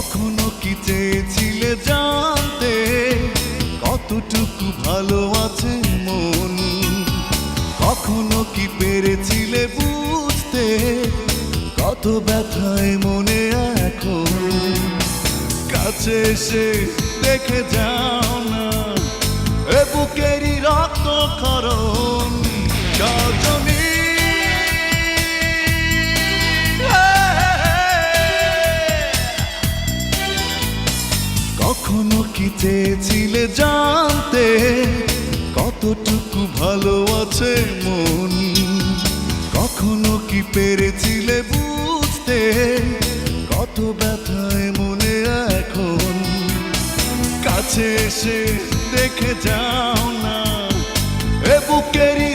কখনো কি চেয়েছিলে জানতে? কতটুকু ভালো আছে মন? কখনো কি পেরেছিলে বুঝতে? কত ব্যথায় মনে এখন? কাছে এসে দেখে যাও। কখনো কি চেয়েছিলে জানতে? কতটুকু ভালো আছে মন? কখনো কি পেরেছিলে বুঝতে? কত ব্যথায় মনে এখন? কাছে এসে দেখে যাও না, এ বুকেরই